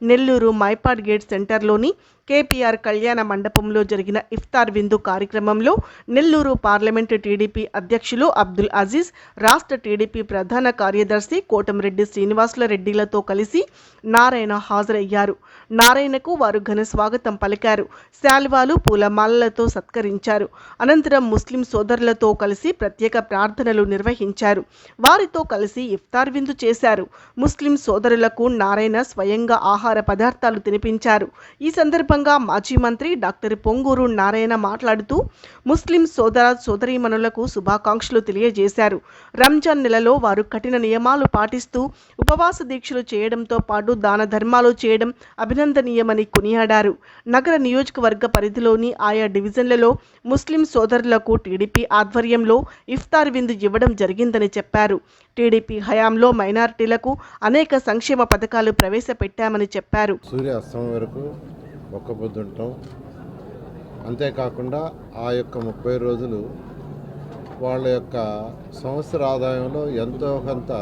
Nellore Mypadu gate సెంటర్లోని KPR కళ్యాణ మండపంలో జరిగిన ఇఫ్తార్ విందు కార్యక్రమంలో నెల్లూరు పార్లమెంటు టీడీపీ అధ్యక్షులు అబ్దుల్ అజీజ్ రాష్ట్ర టీడీపీ ప్రధాన కార్యదర్శి కోటమిరెడ్డి శ్రీనివాసుల రెడ్డిలతో కలిసి నారాయణ హాజరయ్యారు. నారాయణకు వారు ఘన స్వాగతం పలికారు. శాల్వాలు పూలమాలలతో సత్కరించారు. అనంతరం ముస్లిం సోదరులతో కలిసి ప్రత్యేక ప్రార్థనలు నిర్వహించారు. వారితో కలిసి ఇఫ్తార్ విందు చేశారు. ముస్లిం సోదరులకు నారాయణ స్వయంగా ఆహార పదార్థాలు తినిపించారు. ఈ సందర్భంగా మాజీ మంత్రి డాక్టర్ పొంగూరు నారాయణ మాట్లాడుతూ ముస్లిం సోదర సోదరీమణులకు శుభాకాంక్షలు తెలియజేశారు. రంజాన్ నెలలో వారు కఠిన నియమాలు పాటిస్తూ ఉపవాస దీక్షలు చేయడంతో పాటు దాన ధర్మాలు చేయడం అభినందనీయమని కొనియాడారు. నగర నియోజకవర్గ పరిధిలోని ఆయా డివిజన్లలో ముస్లిం సోదరులకు టీడీపీ ఆధ్వర్యంలో ఇఫ్తార్ విందు ఇవ్వడం జరిగిందని చెప్పారు. టీడీపీ హయాంలో మైనారిటీలకు అనేక సంక్షేమ పథకాలు ప్రవేశపెట్టామని చెప్పారు. సూర్య అస్తం వరకు ఒక్క పొద్దుంటాం అంతేకాకుండా ఆ యొక్క ముప్పై రోజులు వాళ్ళ యొక్క సంవత్సర ఆదాయంలో ఎంతో కొంత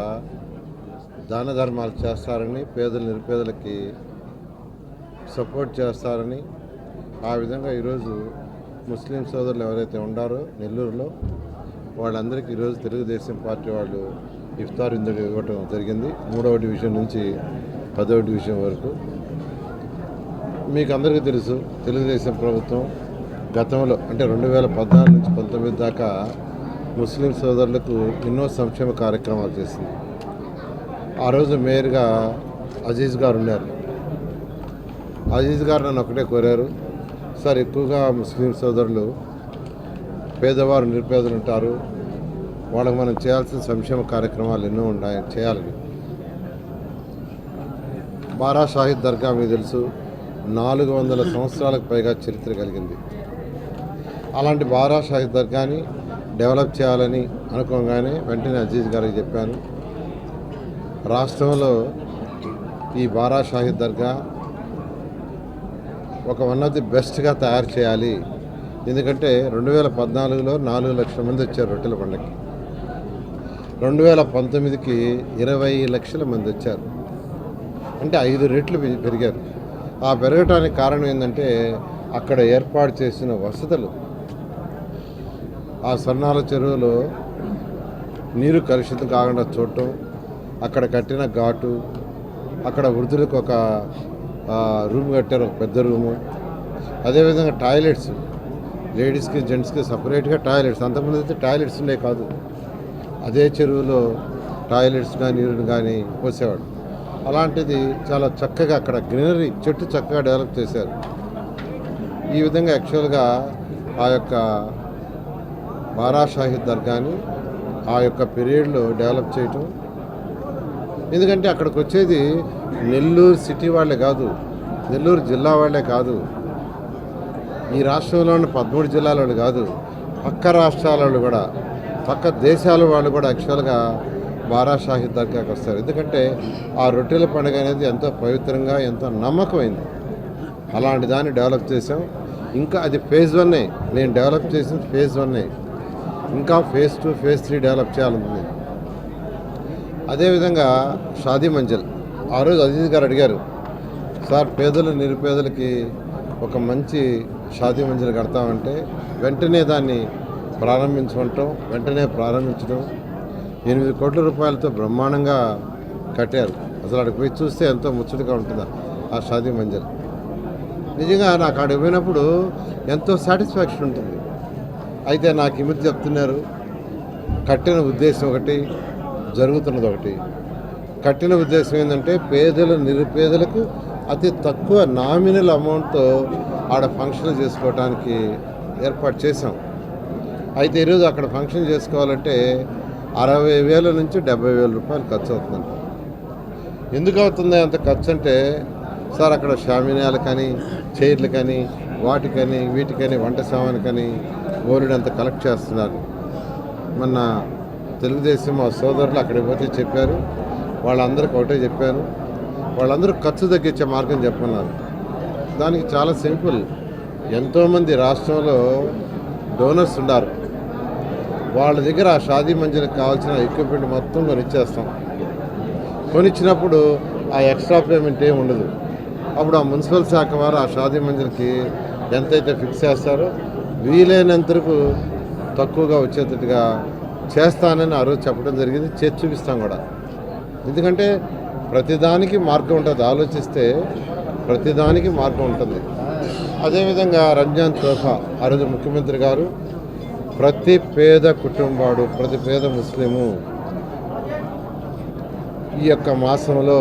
దాన ధర్మాలు చేస్తారని పేదలు నిరుపేదలకి సపోర్ట్ చేస్తారని ఆ విధంగా ఈరోజు ముస్లిం సోదరులు ఎవరైతే ఉండారో నెల్లూరులో వాళ్ళందరికీ ఈరోజు తెలుగుదేశం పార్టీ వాళ్ళు ఇఫ్తార్ ఇందుకు ఇవ్వటం జరిగింది. మూడవ డివిజన్ నుంచి పదవ డివిజన్ వరకు మీకు అందరికీ తెలుసు తెలుగుదేశం ప్రభుత్వం గతంలో అంటే రెండు వేల పద్నాలుగు నుంచి పంతొమ్మిది దాకా ముస్లిం సోదరులకు ఎన్నో సంక్షేమ కార్యక్రమాలు చేసింది. ఆ రోజు మేయర్గా అజీజ్ గారు ఉన్నారు. అజీజ్ గారు నన్ను ఒకటే కోరారు సార్ ఎక్కువగా ముస్లిం సోదరులు పేదవారు నిరుపేదలు ఉంటారు వాళ్ళకి మనం చేయాల్సిన సంక్షేమ కార్యక్రమాలు ఎన్నో ఉన్నాయి చేయాలని. బారా షాహిద్ దర్గా మీకు తెలుసు నాలుగు వందల సంవత్సరాలకు పైగా చరిత్ర కలిగింది. అలాంటి బారా షాహిద్ దర్గాని డెవలప్ చేయాలని అనుకోగానే వెంటనే అజీజ్ గారికి చెప్పాను. రాష్ట్రంలో ఈ బారా షాహిద్ దర్గా ఒక వన్ ఆఫ్ ది బెస్ట్గా తయారు చేయాలి. ఎందుకంటే రెండు వేల పద్నాలుగులో నాలుగు లక్షల మంది వచ్చారు రొట్టెల పండగకి రెండు వేల పంతొమ్మిదికి ఇరవై లక్షల మంది వచ్చారు. అంటే ఐదు రెట్లు పె- పెరిగారు. ఆ పెరగటానికి కారణం ఏంటంటే అక్కడ ఏర్పాటు చేసిన వసతులు. ఆ స్వర్ణాల చెరువులో నీరు కలుషితం కాకుండా చూడటం అక్కడ కట్టిన ఘాటు అక్కడ వృద్ధులకు ఒక రూమ్ కట్టారు ఒక పెద్ద రూము. అదేవిధంగా టాయిలెట్స్. లేడీస్కి జెంట్స్కి సపరేట్గా టాయిలెట్స్. అంతకుముందు అయితే టాయిలెట్స్ ఉండే కాదు. అదే చెరువులో టాయిలెట్స్ కానీ నీరుని కానీ పోసేవాడు అలాంటిది చాలా చక్కగా అక్కడ గ్రీనరీ చెట్టు చక్కగా డెవలప్ చేశారు. ఈ విధంగా యాక్చువల్గా ఆ యొక్క బారాషాహిద్ దర్గాని ఆ యొక్క పీరియడ్లో డెవలప్ చేయటం. ఎందుకంటే అక్కడికి వచ్చేది నెల్లూరు సిటీ వాళ్ళే కాదు నెల్లూరు జిల్లా వాళ్ళే కాదు. ఈ రాష్ట్రంలో ఉన్న పదమూడు జిల్లాల వాళ్ళు కాదు పక్క రాష్ట్రాల వాళ్ళు కూడా పక్క దేశాల వాళ్ళు కూడా యాక్చువల్గా బారాషాహి దర్గాకి వస్తారు. ఎందుకంటే ఆ రొట్టెల పండుగ అనేది ఎంతో పవిత్రంగా ఎంతో నమ్మకమైంది. అలాంటి దాన్ని డెవలప్ చేసాం ఇంకా అది ఫేజ్ వన్నే. నేను డెవలప్ చేసిన ఫేజ్ వన్నే. ఇంకా phase two phase three develop చేయాలనుంది. అదేవిధంగా షాదీ మంజల్. ఆ రోజు అజీజ్ గారు అడిగారు సార్ పేదలు నిరుపేదలకి ఒక మంచి షాదీ మంజల్ కడతామంటే వెంటనే దాన్ని ప్రారంభించమంటాం వెంటనే ప్రారంభించడం ఎనిమిది కోట్ల రూపాయలతో బ్రహ్మాండంగా కట్టారు. అసలు అక్కడికి పోయి చూస్తే ఎంతో ముచ్చటగా ఉంటుంది ఆ షాదీ మంజర్. నిజంగా నాకు అక్కడికి పోయినప్పుడు ఎంతో సాటిస్ఫాక్షన్ ఉంటుంది. అయితే నాకు ఇమిది చెప్తున్నారు కట్టిన ఉద్దేశం ఒకటి జరుగుతున్నది ఒకటి. కట్టిన ఉద్దేశం ఏంటంటే పేదలు నిరుపేదలకు అతి తక్కువ నామినల్ అమౌంట్తో ఆడ ఫంక్షన్ చేసుకోవడానికి ఏర్పాటు చేసాం అయితే ఈరోజు అక్కడ ఫంక్షన్ చేసుకోవాలంటే అరవై వేల నుంచి డెబ్బై వేల రూపాయలు ఖర్చు అవుతుందంట. ఎందుకు అవుతుంది అంత ఖర్చు అంటే సార్ అక్కడ షామినాలు కానీ చైర్లు కానీ వాటికని వీటికని వంట సామాను కానీ అంత కలెక్ట్ చేస్తున్నారు. మొన్న తెలుగుదేశం మా సోదరులు అక్కడికి పోతే చెప్పారు. వాళ్ళందరికీ ఒకటే చెప్పాను. వాళ్ళందరూ ఖర్చు తగ్గించే మార్గం చెప్పన్నారు దానికి చాలా సింపుల్. ఎంతోమంది రాష్ట్రంలో డోనర్స్ ఉన్నారు. వాళ్ళ దగ్గర ఆ షాదీ మంజీలకు కావాల్సిన ఎక్విప్మెంట్ మొత్తం కొనిచ్చేస్తాం కొనిచ్చినప్పుడు ఆ ఎక్స్ట్రా పేమెంట్ ఏమి ఉండదు. అప్పుడు ఆ మున్సిపల్ శాఖ వారు ఆ షాదీ మంజిల్కి ఎంతైతే ఫిక్స్ చేస్తారో వీలైనంతరకు తక్కువగా వచ్చేటట్టుగా చేస్తానని ఆ రోజు చెప్పడం జరిగింది. చేసి చూపిస్తాం కూడా. ఎందుకంటే ప్రతిదానికి మార్గం ఉంటుంది. ఆలోచిస్తే ప్రతిదానికి మార్గం ఉంటుంది. అదేవిధంగా రంజాన్ తోఫా ఆ రోజు ముఖ్యమంత్రి గారు ప్రతి పేద కుటుంబాడు ప్రతి పేద ముస్లిము ఈ యొక్క మాసంలో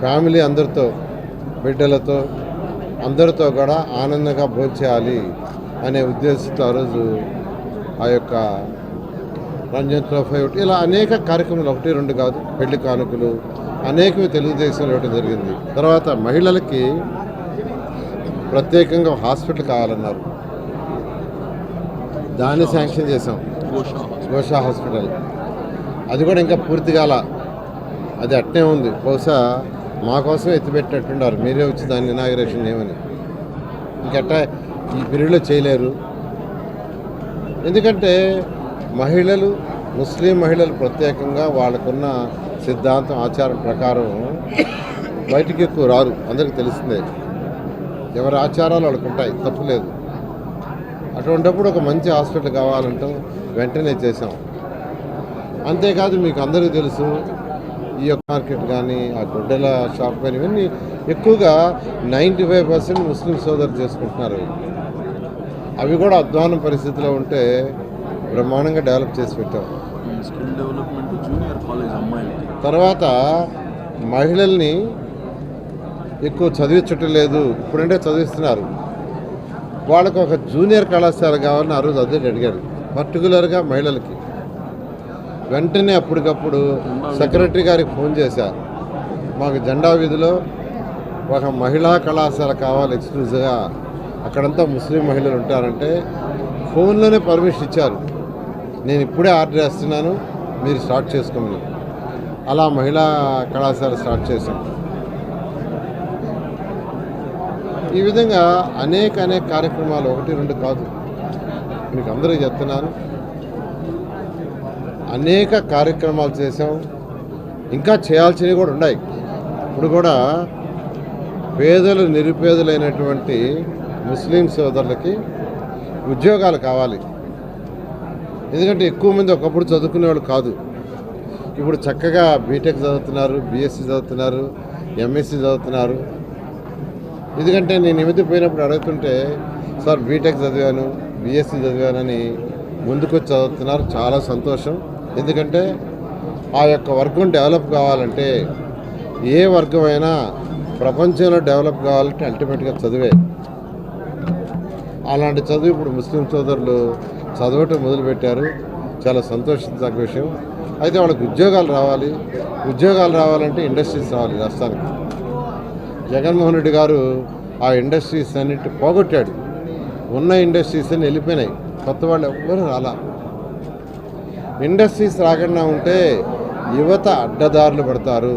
ఫ్యామిలీ అందరితో బిడ్డలతో అందరితో కూడా ఆనందంగా భోజేయాలి అనే ఉద్దేశంతో ఆ రోజు ఆ యొక్క రంజన్ ట్రోఫీ ఒకటి ఇలా అనేక కార్యక్రమాలు ఒకటి రెండు కాదు పెళ్ళి కానుకలు అనేకవి తెలుగుదేశంలో ఇవ్వడం జరిగింది. తర్వాత మహిళలకి ప్రత్యేకంగా హాస్పిటల్ కావాలన్నారు. దాన్ని శాంక్షన్ చేసాం గోషా హాస్పిటల్. అది కూడా ఇంకా పూర్తి కాల. అది అట్నే ఉంది. బహుశా మా కోసం ఎత్తిపెట్టినట్టున్నారు మీరే వచ్చి దాన్ని ఇనాగరేషన్ చేయమని. ఇంకట్టా ఈ పీరియడ్లో చేయలేరు. ఎందుకంటే మహిళలు ముస్లిం మహిళలు ప్రత్యేకంగా వాళ్ళకున్న సిద్ధాంతం ఆచారం ప్రకారం బయటికి ఎక్కువ రారు. అందరికి తెలిసిందే. ఎవరి ఆచారాలు వాళ్ళకు ఉంటాయి తప్పులేదు అటువంటిప్పుడు ఒక మంచి హాస్పిటల్ కావాలంటే వెంటనే చేసాం అంతేకాదు మీకు అందరికీ తెలుసు ఈ యొక్క మార్కెట్ కానీ ఆ గుడ్డల షాప్ కానీ ఇవన్నీ ఎక్కువగా నైంటీ ఫైవ్ పర్సెంట్ ముస్లిం సోదరులు చేసుకుంటున్నారు. అవి కూడా అధ్వానం పరిస్థితిలో ఉంటే బ్రహ్మాండంగా డెవలప్ చేసి పెట్టాం. స్కిల్ డెవలప్మెంట్ జూనియర్ కాలేజ్ అమ్మాయిలకి. తర్వాత మహిళల్ని ఎక్కువ చదివించటం లేదు. ఇప్పుడంటే చదివిస్తున్నారు. వాళ్ళకు ఒక జూనియర్ కళాశాల కావాలని ఆ రోజు అదే అడిగాడు పర్టికులర్గా మహిళలకి. వెంటనే అప్పటికప్పుడు సెక్రటరీ గారికి ఫోన్ చేశా. మాకు జెండా వీధిలో ఒక మహిళా కళాశాల కావాలి ఎక్స్క్లూజివ్గా అక్కడంతా ముస్లిం మహిళలు ఉంటారంటే ఫోన్లోనే పర్మిషన్ ఇచ్చారు. నేను ఇప్పుడే ఆర్డర్ చేస్తున్నాను మీరు స్టార్ట్ చేసుకోమని అలా మహిళా కళాశాల స్టార్ట్ చేశాను ఈ విధంగా అనేక అనేక కార్యక్రమాలు ఒకటి రెండు కాదు. మీకు అందరూ చెప్తున్నాను. అనేక కార్యక్రమాలు చేసాం ఇంకా చేయాల్సినవి కూడా ఉన్నాయి. ఇప్పుడు కూడా పేదలు నిరుపేదలైనటువంటి ముస్లిం సోదరులకి ఉద్యోగాలు కావాలి. ఎందుకంటే ఎక్కువ మంది ఒకప్పుడు చదువుకునేవాళ్ళు కాదు. ఇప్పుడు చక్కగా బీటెక్ చదువుతున్నారు బీఎస్సీ చదువుతున్నారు ఎంఎస్సీ చదువుతున్నారు. ఎందుకంటే నేను ఎమిది పోయినప్పుడు అడుగుతుంటే సార్ బీటెక్ చదివాను బీఎస్సీ చదివానని ముందుకొచ్చి చదువుతున్నారు చాలా సంతోషం. ఎందుకంటే ఆ యొక్క వర్గం డెవలప్ కావాలంటే ఏ వర్గం అయినా ప్రపంచంలో డెవలప్ కావాలంటే అల్టిమేట్గా చదివే. అలాంటి చదువు ఇప్పుడు ముస్లిం సోదరులు చదవటం మొదలుపెట్టారు. చాలా సంతోషించదగ్గ విషయం. అయితే వాళ్ళకి ఉద్యోగాలు రావాలి. ఉద్యోగాలు రావాలంటే ఇండస్ట్రీస్ రావాలి రాష్ట్రానికి. జగన్మోహన్ రెడ్డి గారు ఆ ఇండస్ట్రీస్ అన్నిటి పోగొట్టాడు. ఉన్న ఇండస్ట్రీస్ అన్ని వెళ్ళిపోయినాయి. కొత్త వాళ్ళు ఎవ్వరు రాలా. ఇండస్ట్రీస్ రాకుండా ఉంటే యువత అడ్డదారులు పడతారు.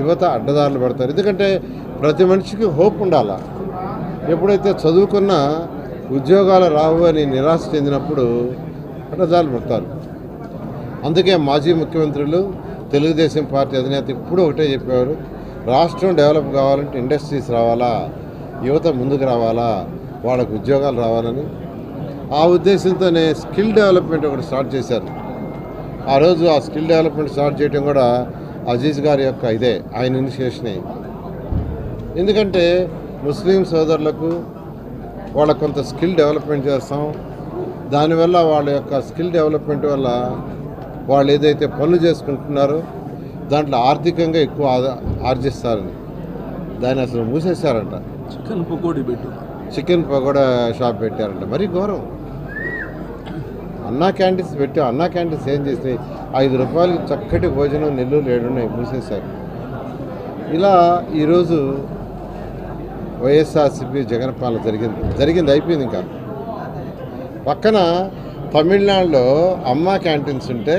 యువత అడ్డదారులు పడతారు. ఎందుకంటే ప్రతి మనిషికి హోప్ ఉండాల. ఎప్పుడైతే చదువుకున్న ఉద్యోగాలు రావు అని నిరాశ చెందినప్పుడు అడ్డదారులు పడతారు. అందుకే మాజీ ముఖ్యమంత్రులు తెలుగుదేశం పార్టీ అధినేత ఇప్పుడు ఒకటే చెప్పేవారు. రాష్ట్రం డెవలప్ కావాలంటే ఇండస్ట్రీస్ రావాలా యువత ముందుకు రావాలా వాళ్ళకు ఉద్యోగాలు రావాలని. ఆ ఉద్దేశంతోనే స్కిల్ డెవలప్మెంట్ ఒకటి స్టార్ట్ చేశారు. ఆ రోజు ఆ స్కిల్ డెవలప్మెంట్ స్టార్ట్ చేయడం కూడా అజీజ్ గారి యొక్క ఇదే ఆయన ఇనిషియేషనే. ఎందుకంటే ముస్లిం సోదరులకు వాళ్ళ కొంత స్కిల్ డెవలప్మెంట్ చేస్తాం. దానివల్ల వాళ్ళ యొక్క స్కిల్ డెవలప్మెంట్ వల్ల వాళ్ళు ఏదైతే పనులు చేసుకుంటున్నారో దాంట్లో ఆర్థికంగా ఎక్కువ ఆర్జిస్తారని. దాన్ని అసలు మూసేశారంట. చికెన్ పకోడీ పెట్టు. చికెన్ పకోడా షాప్ పెట్టారంట. మరీ ఘోరం. అన్నా క్యాంటీన్స్ పెట్టాం. అన్నా క్యాంటీన్స్ ఏం చేసినాయి? ఐదు రూపాయలకి చక్కటి భోజనం నెల్లూరు ఏడున్నాయి మూసేశారు. ఇలా ఈరోజు వైఎస్ఆర్సీపీ జగన్ పాలన జరిగింది. జరిగింది అయిపోయింది ఇంకా. పక్కన తమిళనాడులో అమ్మా క్యాంటీన్స్ ఉంటే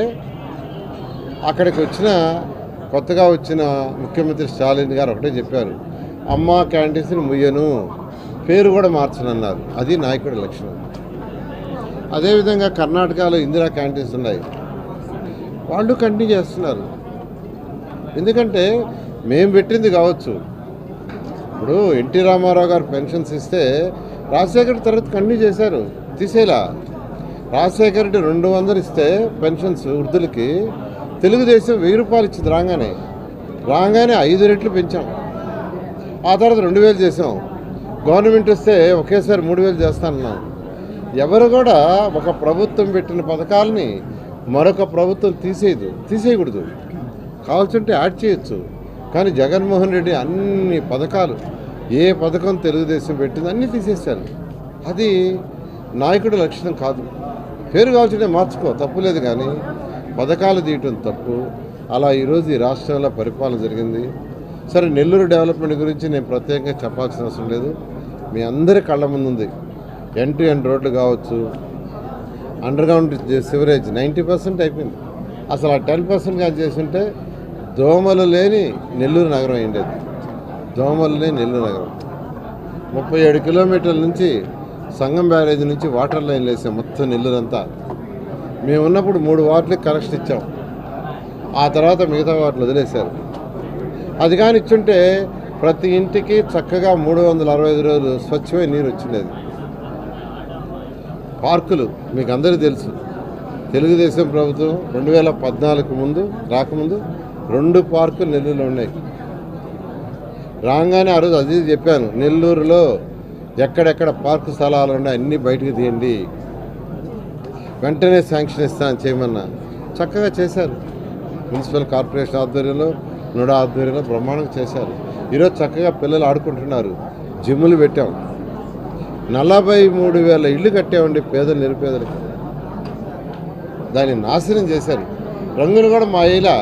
అక్కడికి వచ్చిన కొత్తగా వచ్చిన ముఖ్యమంత్రి స్టాలిన్ గారు ఒకటే చెప్పారు అమ్మ క్యాంటీన్స్ని ముయ్యను పేరు కూడా మార్చనన్నారు. అది నాయకుడి లక్షణం. అదేవిధంగా కర్ణాటకలో ఇందిరా క్యాంటీన్స్ ఉన్నాయి. వాళ్ళు కంటిన్యూ చేస్తున్నారు. ఎందుకంటే మేము పెట్టింది కావచ్చు. ఇప్పుడు ఎన్టీ రామారావు గారు పెన్షన్స్ ఇస్తే రాజశేఖర్ తర్వాత కంటిన్యూ చేశారు. తీసేలా. రాజశేఖర్ రెడ్డి రెండు వందలు ఇస్తే పెన్షన్స్ వృద్ధులకి తెలుగుదేశం వెయ్యి రూపాయలు ఇచ్చింది రాగానే. రాగానే ఐదు రెట్లు పెంచాం. ఆ తర్వాత రెండు వేలు చేసాం. గవర్నమెంట్ వస్తే ఒకేసారి మూడు వేలు చేస్తానన్నాం. ఎవరు కూడా ఒక ప్రభుత్వం పెట్టిన పథకాలని మరొక ప్రభుత్వం తీసేయదు తీసేయకూడదు. కావాల్సింటే యాడ్ చేయొచ్చు. కానీ జగన్మోహన్ రెడ్డి అన్ని పథకాలు ఏ పథకం తెలుగుదేశం పెట్టింది అన్నీ తీసేశారు. అది నాయకుడి లక్షణం కాదు. పేరు కావాల్సింటే మార్చుకో తప్పులేదు కానీ. పథకాలు తీయటం తప్పు. అలా ఈరోజు ఈ రాష్ట్రంలో పరిపాలన జరిగింది. సరే నెల్లూరు డెవలప్మెంట్ గురించి నేను ప్రత్యేకంగా చెప్పాల్సిన అవసరం లేదు. మీ అందరి కళ్ళ ముందు ఉంది ఎన్ టు ఎన్ రోడ్లు కావచ్చు అండర్గ్రౌండ్ సివరేజ్ నైంటీ పర్సెంట్ అయిపోయింది. అసలు ఆ టెన్ పర్సెంట్ కానీ చేస్తుంటే దోమలు లేని నెల్లూరు నగరం అయిండేది దోమలు లేని నెల్లూరు నగరం. ముప్పై ఏడు కిలోమీటర్ల నుంచి సంగం బ్యారేజ్ నుంచి వాటర్ లైన్ వేసాం మొత్తం నెల్లూరు అంతా మేము ఉన్నప్పుడు మూడు వార్డులకు కనెక్షన్ ఇచ్చాం. ఆ తర్వాత మిగతా వాటిని వదిలేశారు. అది కానీ ఇచ్చుంటే ప్రతి ఇంటికి చక్కగా మూడు వందల అరవై ఐదు రోజులు స్వచ్ఛమైన నీరు వచ్చిండేది. పార్కులు మీకు అందరికీ తెలుసు. తెలుగుదేశం ప్రభుత్వం రెండు వేల పద్నాలుగు ముందు రాకముందు రెండు పార్కులు నెల్లూరులో ఉన్నాయి. రాగానే ఆ రోజు అది చెప్పాను నెల్లూరులో ఎక్కడెక్కడ పార్కు స్థలాలు ఉన్నాయి అన్నీ బయటకు తీయండి. వెంటనే శాంక్షన్ ఇస్తాను చేయమన్నా. చక్కగా చేశారు. మున్సిపల్ కార్పొరేషన్ ఆధ్వర్యంలో నుడా ఆధ్వర్యంలో బ్రహ్మాండంగా చేశారు. ఈరోజు చక్కగా పిల్లలు ఆడుకుంటున్నారు. జిమ్ములు పెట్టాం. నలభై మూడు వేల ఇళ్ళు కట్టామండి పేదలు నిరుపేదలకు. దాన్ని నాశనం చేశారు. రంగులు కూడా మా ఇలా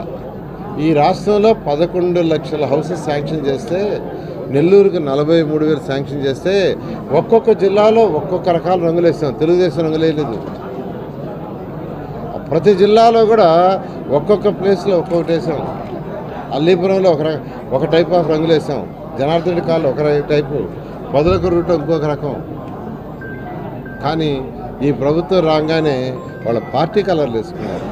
ఈ రాష్ట్రంలో పదకొండు లక్షల హౌసెస్ శాంక్షన్ చేస్తే నెల్లూరుకి నలభై మూడు వేలు శాంక్షన్ చేస్తే ఒక్కొక్క జిల్లాలో ఒక్కొక్క రకాల రంగులు వేసాం తెలుగుదేశం రంగులు వేయలేదు ప్రతి జిల్లాలో కూడా ఒక్కొక్క ప్లేస్లో ఒక్కొక్కటి వేసాం అల్లీపురంలో ఒక ఒక టైప్ ఆఫ్ రంగులు వేసాం. జనార్దన్ కాళ్ళు ఒక టైపు. పొదలకు రూట్ ఇంకొక రకం. కానీ ఈ ప్రభుత్వం రాగానే వాళ్ళ పార్టీ కలర్లు వేసుకున్నారు.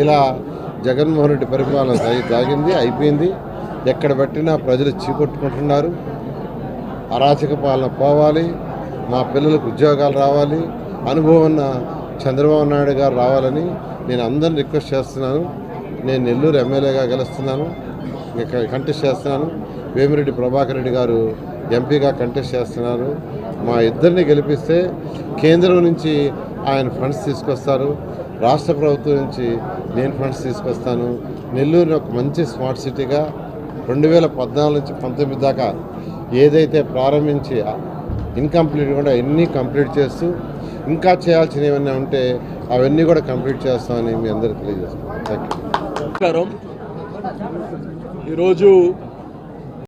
ఇలా జగన్మోహన్ రెడ్డి పరిపాలన సాగింది అయిపోయింది. ఎక్కడ పెట్టినా ప్రజలు చీకొట్టుకుంటున్నారు. అరాచక పాలన పోవాలి. మా పిల్లలకు ఉద్యోగాలు రావాలి. అనుభవం ఉన్న చంద్రబాబు నాయుడు గారు రావాలని నేను అందరిని రిక్వెస్ట్ చేస్తున్నాను. నేను నెల్లూరు ఎమ్మెల్యేగా గెలుస్తున్నాను. కంటెస్ట్ చేస్తున్నాను. వేమిరెడ్డి ప్రభాకర్ రెడ్డి గారు ఎంపీగా కంటెస్ట్ చేస్తున్నారు. మా ఇద్దరిని గెలిపిస్తే కేంద్రం నుంచి ఆయన ఫండ్స్ తీసుకొస్తారు. రాష్ట్ర ప్రభుత్వం నుంచి నేను ఫండ్స్ తీసుకొస్తాను. నెల్లూరుని ఒక మంచి స్మార్ట్ సిటీగా రెండు వేల పద్నాలుగు నుంచి పంతొమ్మిది దాకా ఏదైతే ప్రారంభించి ఇన్కంప్లీట్ కూడా ఎన్ని కంప్లీట్ చేస్తూ ఇంకా చేయాల్సినవి ఏమైనా ఉంటే అవన్నీ కూడా కంప్లీట్ చేస్తామని మీ అందరికీ తెలియజేస్తాం థ్యాంక్ యూ ఈరోజు